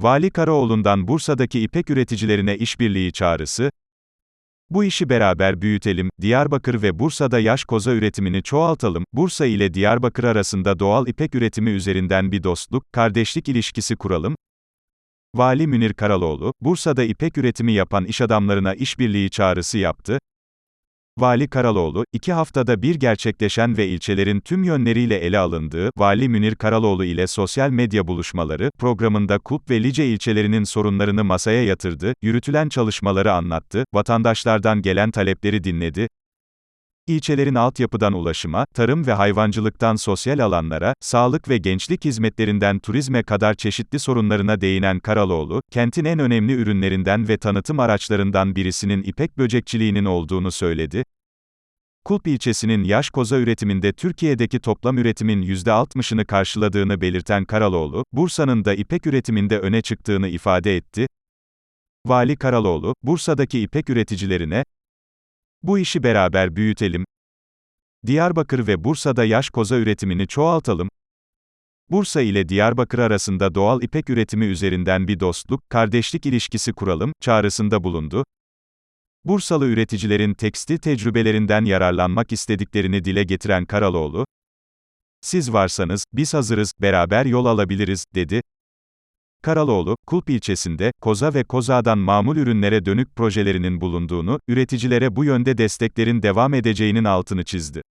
Vali Karaoğlu'ndan Bursa'daki ipek üreticilerine işbirliği çağrısı, bu işi beraber büyütelim, Diyarbakır ve Bursa'da yaş koza üretimini çoğaltalım, Bursa ile Diyarbakır arasında doğal ipek üretimi üzerinden bir dostluk, kardeşlik ilişkisi kuralım. Vali Münir Karaloğlu, Bursa'da ipek üretimi yapan iş adamlarına işbirliği çağrısı yaptı. Vali Karaloğlu, iki haftada bir gerçekleşen ve ilçelerin tüm yönleriyle ele alındığı, Vali Münir Karaloğlu ile sosyal medya buluşmaları, programında Kulp ve Lice ilçelerinin sorunlarını masaya yatırdı, yürütülen çalışmaları anlattı, vatandaşlardan gelen talepleri dinledi, İlçelerin altyapıdan ulaşıma, tarım ve hayvancılıktan sosyal alanlara, sağlık ve gençlik hizmetlerinden turizme kadar çeşitli sorunlarına değinen Karaloğlu, kentin en önemli ürünlerinden ve tanıtım araçlarından birisinin ipek böcekçiliğinin olduğunu söyledi. Kulp ilçesinin yaş koza üretiminde Türkiye'deki toplam üretimin %60'ını karşıladığını belirten Karaloğlu, Bursa'nın da ipek üretiminde öne çıktığını ifade etti. Vali Karaloğlu, Bursa'daki ipek üreticilerine, bu işi beraber büyütelim. Diyarbakır ve Bursa'da yaş koza üretimini çoğaltalım. Bursa ile Diyarbakır arasında doğal ipek üretimi üzerinden bir dostluk, kardeşlik ilişkisi kuralım, çağrısında bulundu. Bursalı üreticilerin tekstil tecrübelerinden yararlanmak istediklerini dile getiren Karaloğlu, siz varsanız, biz hazırız, beraber yol alabiliriz, dedi. Karaloğlu, Kulp ilçesinde, koza ve kozağdan mamul ürünlere dönük projelerinin bulunduğunu, üreticilere bu yönde desteklerin devam edeceğinin altını çizdi.